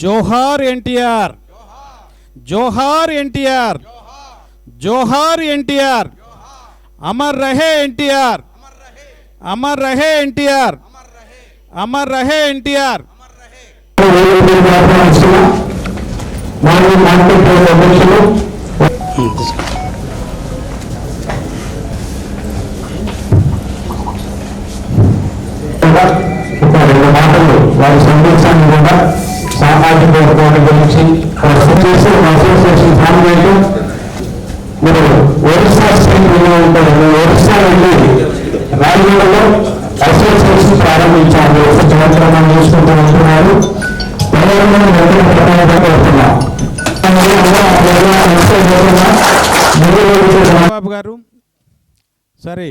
జోహార్ ఎన్టీఆర్. జోహార్ ఎన్టీఆర్. జోహార్ ఎన్టీఆర్. అమర్ రహే ఎన్టీఆర్. అమర్ రహే ఎన్టీఆర్. అమర్ రహే ఎన్టీఆర్. మాటలు వారి సందేశాన్ని కూడా సామాజిక వర్గాల గురించి అసోసియేషన్ ఫామ్ మీరు ఒరిస్సా స్టేట్ వెళ్ళి ఉంటారు మీరు ఒరిస్సా వెళ్ళి రాయగడలో అసోసియేషన్ ప్రారంభించారు. ఒక కార్యక్రమం చేసుకుంటూ ఉంటున్నారు. ప్రజలను వెంటనే ప్రధానంగా బాబు గారు సరే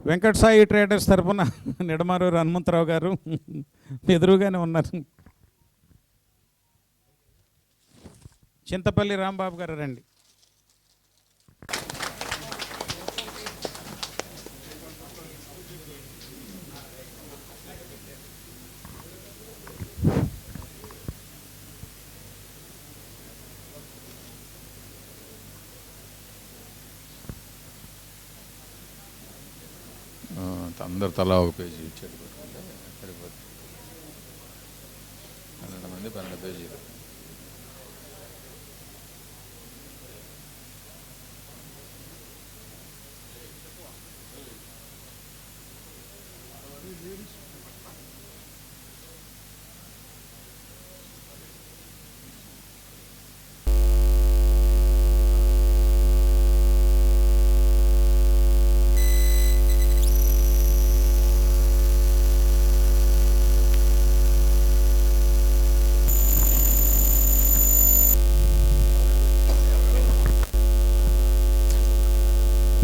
వెంకట సాయి ట్రేడర్స్ తరఫున నిడమారూరు హనుమంతరావు గారు ఎదురుగానే ఉన్నారు. చింతపల్లి రాంబాబు గారు రండి. అందరు తలా ఒక పేజీ ఇచ్చాడు సరిపోతుంది. పన్నెండు మంది పన్నెండు పేజీలు.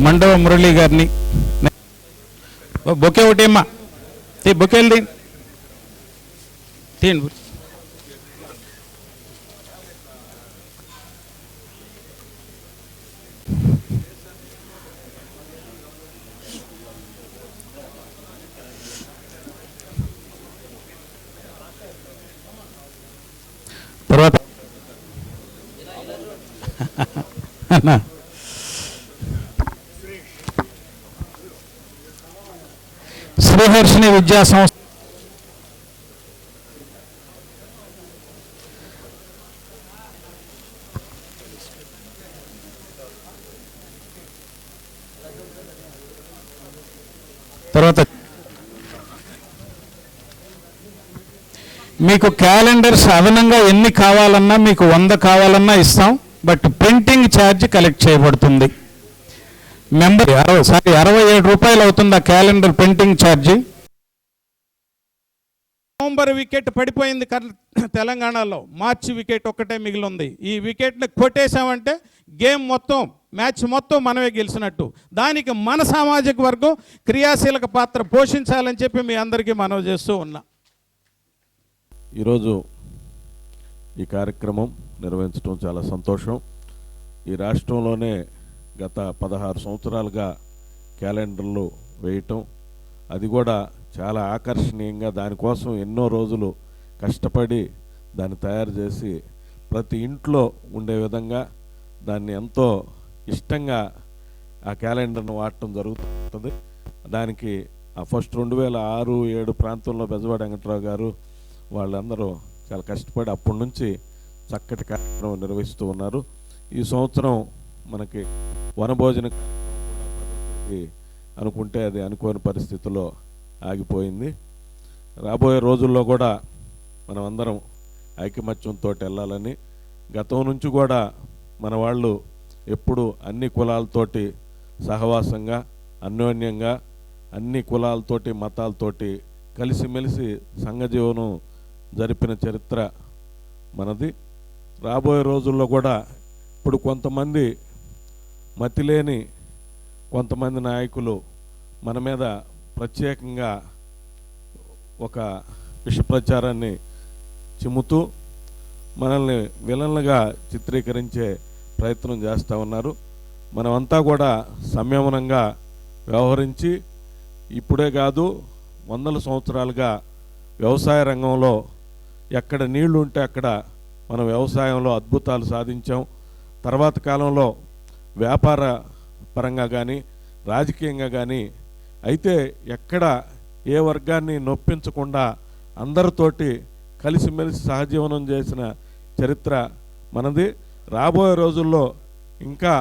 మండవ మురళి గారిని. బొకే ఒకటేమ్మా తీ బొకేలు తీ తీయండి తర్వాత అన్నా శ్రీహర్షిని విద్యా సంస్థ తర్వాత మీకు క్యాలెండర్స్ అదనంగా ఎన్ని కావాలన్నా మీకు వంద కావాలన్నా ఇస్తాం బట్ ప్రింటింగ్ ఛార్జ్ కలెక్ట్ చేయబడుతుంది. మెంబర్ అరవై సారీ అరవై ఏడు రూపాయలు అవుతుంది ఆ క్యాలెండర్ ప్రింటింగ్ ఛార్జీ. నవంబర్ వికెట్ పడిపోయింది తెలంగాణలో. మార్చి వికెట్ ఒక్కటే మిగిలి ఉంది ఈ వికెట్ని కొట్టేశామంటే గేమ్ మొత్తం మ్యాచ్ మొత్తం మనమే గెలిచినట్టు. దానికి మన సామాజిక వర్గం క్రియాశీలక పాత్ర పోషించాలని చెప్పి మీ అందరికీ మనవి చేస్తూ ఉన్నా. ఈరోజు ఈ కార్యక్రమం నిర్వహించడం చాలా సంతోషం. ఈ రాష్ట్రంలోనే గత పదహారు సంవత్సరాలుగా క్యాలెండర్లు వేయటం అది కూడా చాలా ఆకర్షణీయంగా దానికోసం ఎన్నో రోజులు కష్టపడి దాన్ని తయారు చేసి ప్రతి ఇంట్లో ఉండే విధంగా దాన్ని ఎంతో ఇష్టంగా ఆ క్యాలెండర్ను వాడటం జరుగుతుంది. దానికి ఆ ఫస్ట్ రెండు వేల ఆరు ఏడు ప్రాంతంలో బెజవాడ వెంకట్రావు గారు వాళ్ళందరూ చాలా కష్టపడి అప్పటి నుంచి చక్కటి కార్యక్రమం నిర్వహిస్తూ ఉన్నారు. ఈ సంవత్సరం మనకి వనభోజన అనుకుంటే అది అనుకోని పరిస్థితుల్లో ఆగిపోయింది. రాబోయే రోజుల్లో కూడా మనం అందరం ఐకమత్యంతో వెళ్ళాలని గతం నుంచి కూడా మన వాళ్ళు ఎప్పుడు అన్ని కులాలతోటి సహవాసంగా అన్యోన్యంగా అన్ని కులాలతోటి మతాలతోటి కలిసిమెలిసి సంఘజీవనం జరిపిన చరిత్ర మనది. రాబోయే రోజుల్లో కూడా ఇప్పుడు కొంతమంది మతిలేని కొంతమంది నాయకులు మన మీద ప్రత్యేకంగా ఒక విష ప్రచారాన్ని చిమ్ముతూ మనల్ని విలన్లుగా చిత్రీకరించే ప్రయత్నం చేస్తూ ఉన్నారు. మనమంతా కూడా సంయమనంగా వ్యవహరించి ఇప్పుడే కాదు వందల సంవత్సరాలుగా వ్యవసాయ రంగంలో ఎక్కడ నీళ్ళు ఉంటే అక్కడ మనం వ్యవసాయంలో అద్భుతాలు సాధించాం. తర్వాత కాలంలో వ్యాపార పరంగా కానీ రాజకీయంగా కానీ అయితే ఎక్కడ ఏ వర్గాన్ని నొప్పించకుండా అందరితోటి కలిసిమెలిసి సహజీవనం చేసిన చరిత్ర మనది. రాబోయే రోజుల్లో ఇంకా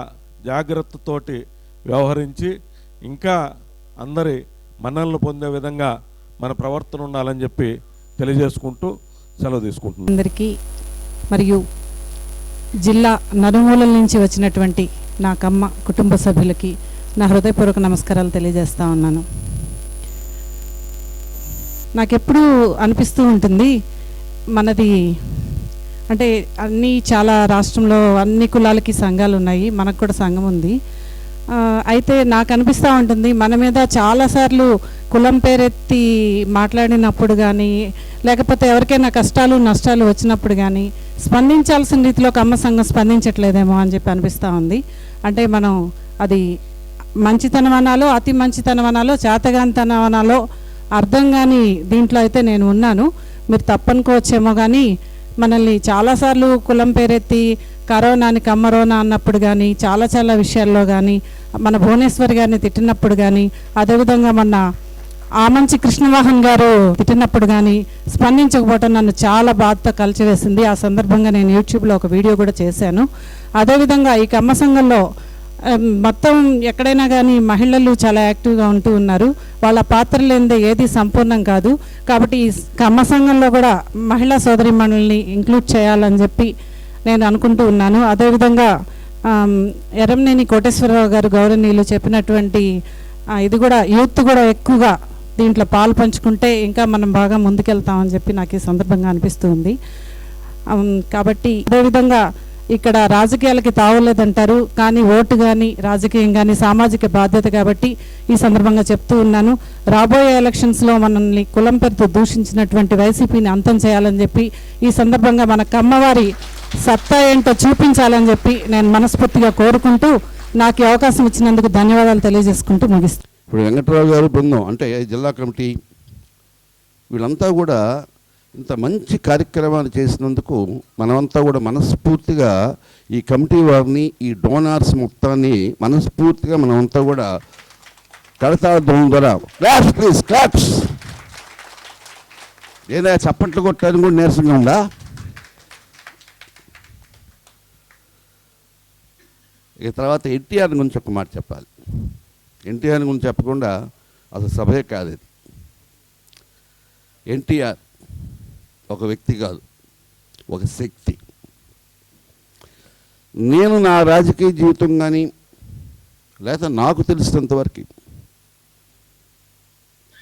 జాగ్రత్తతోటి వ్యవహరించి ఇంకా అందరి మన్నలను పొందే విధంగా మన ప్రవర్తన ఉండాలని చెప్పి తెలియజేసుకుంటూ సెలవు తీసుకుంటున్నాను అందరికీ మరియు జిల్లా నలుమూలల నుంచి వచ్చినటువంటి నాకమ్మ కుటుంబ సభ్యులకి నా హృదయపూర్వక నమస్కారాలు తెలియజేస్తా ఉన్నాను. నాకెప్పుడు అనిపిస్తూ ఉంటుంది మనది అంటే అన్ని చాలా రాష్ట్రంలో అన్ని కులాలకి సంఘాలు ఉన్నాయి మనకు కూడా సంఘం ఉంది. అయితే నాకు అనిపిస్తూ ఉంటుంది మన మీద చాలాసార్లు కులం పేరెత్తి మాట్లాడినప్పుడు కానీ లేకపోతే ఎవరికైనా కష్టాలు నష్టాలు వచ్చినప్పుడు కానీ స్పందించాల్సిన రీతిలో కమ్మ సంఘం స్పందించట్లేదేమో అని చెప్పి అనిపిస్తూ ఉంది. అంటే మనం అది మంచితనం అనాలో అతి మంచితనం అనాలో చేతగానితనం అనాలో అర్థం కాని దీంట్లో అయితే నేను ఉన్నాను. మీరు తప్పనుకోవచ్చేమో కానీ మనల్ని చాలాసార్లు కులం పేరెత్తి కరోనాని కమ్మరోనా అన్నప్పుడు కానీ చాలా చాలా విషయాల్లో కానీ మన భువనేశ్వరి గారిని తిట్టినప్పుడు కానీ అదేవిధంగా మన ఆమంచి కృష్ణవాహన్ గారు తిట్టినప్పుడు కానీ స్పందించకపోవటం నన్ను చాలా బాధతో కలిచివేసింది. ఆ సందర్భంగా నేను యూట్యూబ్లో ఒక వీడియో కూడా చేశాను. అదేవిధంగా ఈ కమ్మ సంఘంలో మొత్తం ఎక్కడైనా కానీ మహిళలు చాలా యాక్టివ్గా ఉంటూ ఉన్నారు. వాళ్ళ పాత్ర లేనిదే ఏది సంపూర్ణం కాదు. కాబట్టి ఈ కమ్మ సంఘంలో కూడా మహిళా సోదరిమణుల్ని ఇంక్లూడ్ చేయాలని చెప్పి నేను అనుకుంటూ ఉన్నాను. అదేవిధంగా ఆమ్, ఎర్రంనేని కోటేశ్వరరావు గారు గౌరవనీయులు చెప్పినటువంటి ఇది కూడా యూత్ కూడా ఎక్కువగా దీంట్లో పాలు పంచుకుంటే ఇంకా మనం బాగా ముందుకెళ్తామని చెప్పి నాకు ఈ సందర్భంగా అనిపిస్తుంది కాబట్టి అదేవిధంగా ఇక్కడ రాజకీయాలకి తావలేదంటారు కానీ ఓటు కానీ రాజకీయం కానీ సామాజిక బాధ్యత కాబట్టి ఈ సందర్భంగా చెప్తూ ఉన్నాను. రాబోయే ఎలక్షన్స్లో మనల్ని కులం పేరుతో దూషించినటువంటి వైసీపీని అంతం చేయాలని చెప్పి ఈ సందర్భంగా మన కమ్మవారి సత్తా ఏంటో చూపించాలని చెప్పి నేను మనస్ఫూర్తిగా కోరుకుంటూ నాకు ఈ అవకాశం ఇచ్చినందుకు ధన్యవాదాలు తెలియజేసుకుంటూ ముగిస్తాను ఇప్పుడు వెంకట్రావు గారు బృందం అంటే జిల్లా కమిటీ వీళ్ళంతా కూడా ఇంత మంచి కార్యక్రమాలు చేసినందుకు మనమంతా కూడా మనస్ఫూర్తిగా ఈ కమిటీ వారిని ఈ డోనార్స్ మొత్తాన్ని మనస్ఫూర్తిగా మనమంతా కూడా కడతాళం ద్వారా. క్లాప్స్ ప్లీజ్ క్లాప్స్ ఏదైనా చప్పట్లు కొట్టాలని కూడా నీరసంగా ఉందా? ఇక తర్వాత ఎన్టీఆర్ గురించి ఒక మాట చెప్పాలి. ఎన్టీఆర్ గురించి చెప్పకుండా అసలు సభే కాదు ఎన్టీఆర్ ఒక వ్యక్తి కాదు ఒక శక్తి. నేను నా రాజకీయ జీవితం కానీ లేదా నాకు తెలిసినంతవరకు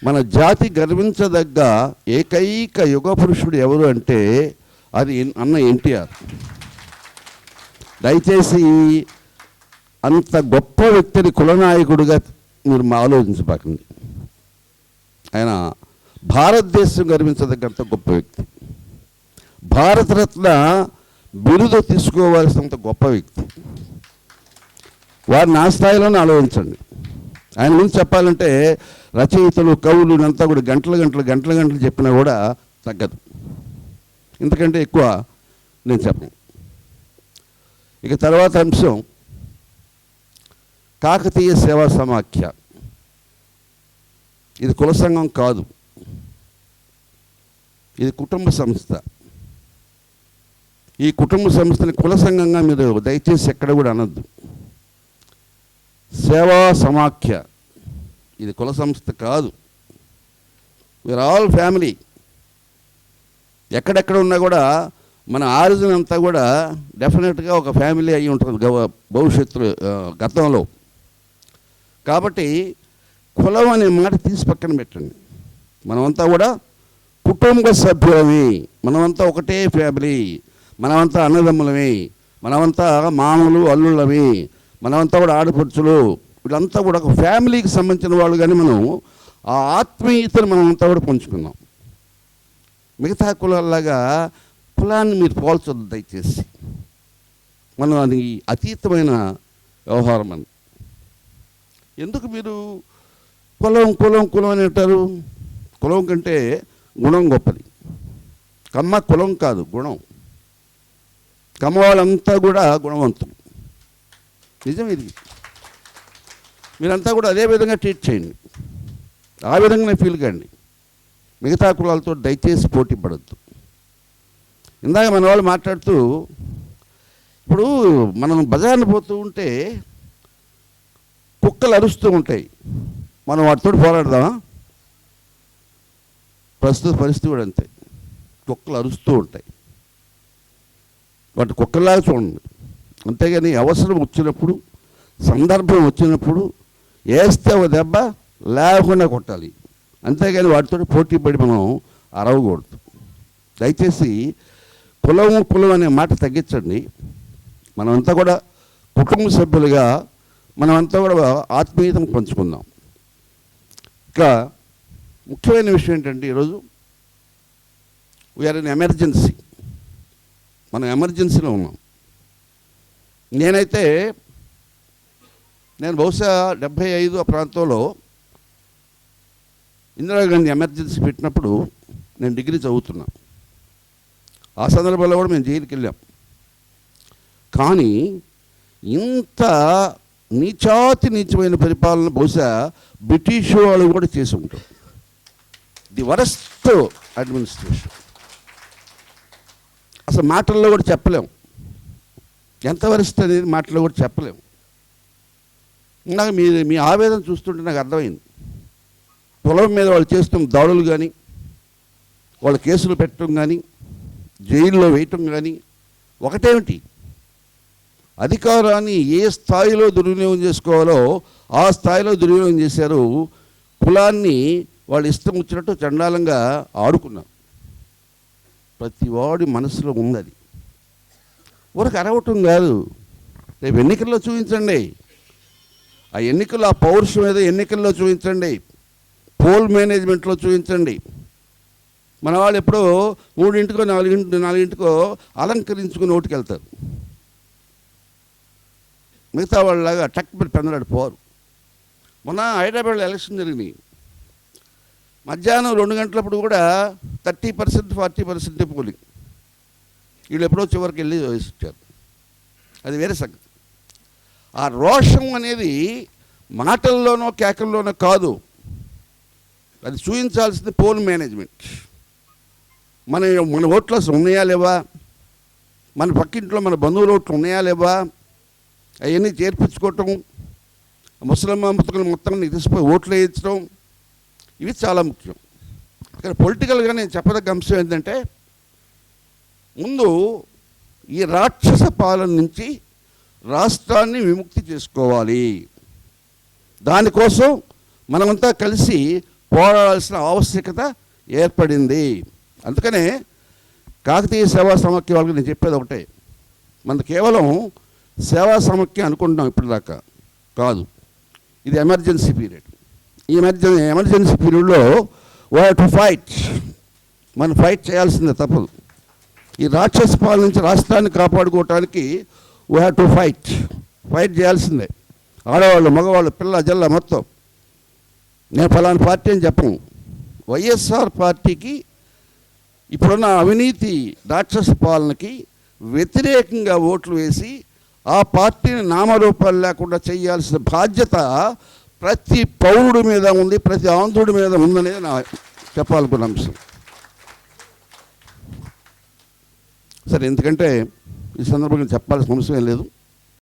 మన జాతి గర్వించదగ్గ ఏకైక యుగ పురుషుడు ఎవరు అంటే అది అన్న ఎన్టీఆర్. దయచేసి అంత గొప్ప వ్యక్తిని కులనాయకుడిగా మీరు మా ఆలోచించబాకండి. ఆయన భారతదేశం గర్వించదగ్గంత గొప్ప వ్యక్తి. భారతరత్న బిరుదు తీసుకోవాల్సినంత గొప్ప వ్యక్తి. వారిని ఆ స్థాయిలోనే ఆలోచించండి. ఆయన గురించి చెప్పాలంటే రచయితలు కవులు అంతా కూడా గంటలు గంటలు గంటలు గంటలు చెప్పినా కూడా తగ్గదు. ఇంతకంటే ఎక్కువ నేను చెప్పను. ఇక తర్వాత అంశం కాకతీయ సేవా సమాఖ్య. ఇది కుల సంఘం కాదు. ఇది కుటుంబ సంస్థ. ఈ కుటుంబ సంస్థని కుల సంఘంగా మీరు దయచేసి ఎక్కడ కూడా అనొద్దు. సేవా సమాఖ్య ఇది కుల సంస్థ కాదు. వీఆర్ ఆల్ ఫ్యామిలీ ఎక్కడెక్కడ ఉన్నా కూడా మన ఆరిజిన్ అంతా కూడా డెఫినెట్గా ఒక ఫ్యామిలీ అయి ఉంటుంది గవ- భవిష్యత్తులో గతంలో. కాబట్టి కులం అనే మాట తీసి పక్కన పెట్టండి. మనమంతా కూడా కుటుంబ సభ్యులమే. మనమంతా ఒకటే ఫ్యామిలీ మనమంతా అన్నదమ్ములమే. మనమంతా మామూలు అల్లుళ్ళమే. మనమంతా కూడా ఆడపడుచులు. వీళ్ళంతా కూడా ఒక ఫ్యామిలీకి సంబంధించిన వాళ్ళు కానీ మనం ఆ ఆత్మీయతను మనమంతా కూడా పంచుకున్నాం. మిగతా కులాల్లాగా కులాన్ని మీరు పోల్చొద్దు దయచేసి. మనం అది అతీతమైన వ్యవహారం అని. ఎందుకు మీరు కులం కులం కులం అని అంటారు? కులం కంటే గుణం గొప్పది. కమ్మ కులం కాదు గుణం. కమ్మవాళ్ళంతా కూడా గుణవంతులు. నిజం ఇది. మీరంతా కూడా అదే విధంగా ట్రీట్ చేయండి. ఆ విధంగానే ఫీల్ కండి. మిగతా కులాలతో దయచేసి పోటీ పడద్దు. ఇందాక మన వాళ్ళు మాట్లాడుతూ ఇప్పుడు మనం బజార్ని పోతూ ఉంటే కుక్కలు అరుస్తూ ఉంటాయి. మనం వాటితో పోరాడదామా? ప్రస్తుత పరిస్థితి కూడా అంతే. కుక్కలు అరుస్తూ ఉంటాయి. వాటి కుక్కలాగా చూడండి. అంతేగాని అవసరం వచ్చినప్పుడు సందర్భం వచ్చినప్పుడు వేస్తే ఒక దెబ్బ లేకుండా కొట్టాలి. అంతేగాని వాటితో పోటీ పడి మనం అరవకూడదు. దయచేసి కులం కులం అనే మాట తగ్గించండి. మనమంతా కూడా కుటుంబ సభ్యులుగా మనమంతా కూడా ఆత్మీయతను పంచుకుందాం. ఇక ముఖ్యమైన విషయం ఏంటంటే ఈరోజు వీఆర్ ఇన్ ఎమర్జెన్సీ మనం ఎమర్జెన్సీలో ఉన్నాం. నేనైతే నేను బహుశా డెబ్భై ఐదు ఆ ప్రాంతంలో ఇందిరాగాంధీ ఎమర్జెన్సీ పెట్టినప్పుడు నేను డిగ్రీ చదువుతున్నా. ఆ సందర్భంలో కూడా మేము జైలుకి వెళ్ళాం. కానీ ఇంత నీచాతి నీచమైన పరిపాలన బహుశా బ్రిటిష్ వాళ్ళు కూడా చేసి ఉంటారు. The worst administration. అసలు మాటల్లో కూడా చెప్పలేము ఎంత వరిస్తుంది అనేది మాటల్లో కూడా చెప్పలేము నాకు మీ మీ ఆవేదన చూస్తుంటే నాకు అర్థమైంది. పొలం మీద వాళ్ళు చేస్తున్న దాడులు కానీ వాళ్ళ కేసులు పెట్టడం కానీ జైల్లో వేయటం కానీ ఒకటేమిటి? అధికారాన్ని ఏ స్థాయిలో దుర్వినియోగం చేసుకోవాలో ఆ స్థాయిలో దుర్వినియోగం చేశారు. కులాన్ని వాళ్ళు ఇష్టం వచ్చినట్టు చండాలంగా ఆడుకున్నారు. ప్రతి వాడి మనసులో ఉంది అది ఊరికి అరవటం కాదు. రేపు ఎన్నికల్లో చూపించండి. ఆ ఎన్నికల్లో ఆ పౌరుషం ఏదో ఎన్నికల్లో చూపించండి. పోల్ మేనేజ్మెంట్లో చూపించండి. మన వాళ్ళు ఎప్పుడో మూడింటికో నాలుగింటి నాలుగింటికో అలంకరించుకుని ఓటుకు వెళ్తారు మిగతా వాళ్ళలాగా టక్ పెట్టి పెందలాడు పోరు మొన్న హైదరాబాద్లో ఎలక్షన్ జరిగినాయి. మధ్యాహ్నం రెండు గంటలప్పుడు కూడా thirty percent forty percent polling వీళ్ళు ఎప్పుడో చివరికి వెళ్ళి వేసిచ్చారు అది వేరే సంగతి. ఆ రోషం అనేది మాటల్లోనో కేకల్లోనో కాదు. అది చూపించాల్సింది పోల్ మేనేజ్మెంట్. మన మన ఓట్లు అసలు ఉన్నాయా లేవా? మన పక్కింట్లో మన బంధువుల ఓట్లు ఉన్నాయా లేవా? అవన్నీ చేర్పించుకోవటం ముసలమ్మ ముతకలు మొత్తం తీసిపోయి ఓట్లు వేయించడం ఇవి చాలా ముఖ్యం. ఇక్కడ పొలిటికల్గా నేను చెప్పదగ్గ అంశం ఏంటంటే ముందు ఈ రాక్షస పాలన నుంచి రాష్ట్రాన్ని విముక్తి చేసుకోవాలి. దానికోసం మనమంతా కలిసి పోరాడాల్సిన ఆవశ్యకత ఏర్పడింది. అందుకనే కాకతీయ సేవా సమాఖ్య వాళ్ళకి నేను చెప్పేది ఒకటే. మన కేవలం సేవా సమాఖ్య అనుకుంటున్నాం ఇప్పటిదాకా. కాదు. ఇది ఎమర్జెన్సీ పీరియడ్. ఈ మధ్య ఎమర్జెన్సీ పీరియడ్లో వీ టు ఫైట్ మనం ఫైట్ చేయాల్సిందే తప్పదు. ఈ రాక్షస పాలన నుంచి రాష్ట్రాన్ని కాపాడుకోవటానికి we have to fight fight చేయాల్సిందే. ఆడవాళ్ళు మగవాళ్ళు పిల్ల జల్ల మొత్తం. నేను ఫలానా పార్టీ అని చెప్పను. వైఎస్ఆర్ పార్టీకి ఇప్పుడున్న అవినీతి రాక్షస పాలనకి వ్యతిరేకంగా ఓట్లు వేసి ఆ పార్టీని నామరూపాలు లేకుండా చేయాల్సిన బాధ్యత ప్రతి పౌరుడి మీద ఉంది ప్రతి ఆంధ్రుడి మీద ఉందనేది నా చెప్పాలనుకున్న అంశం. సరే ఎందుకంటే ఈ సందర్భంగా చెప్పాల్సిన అంశం ఏం లేదు.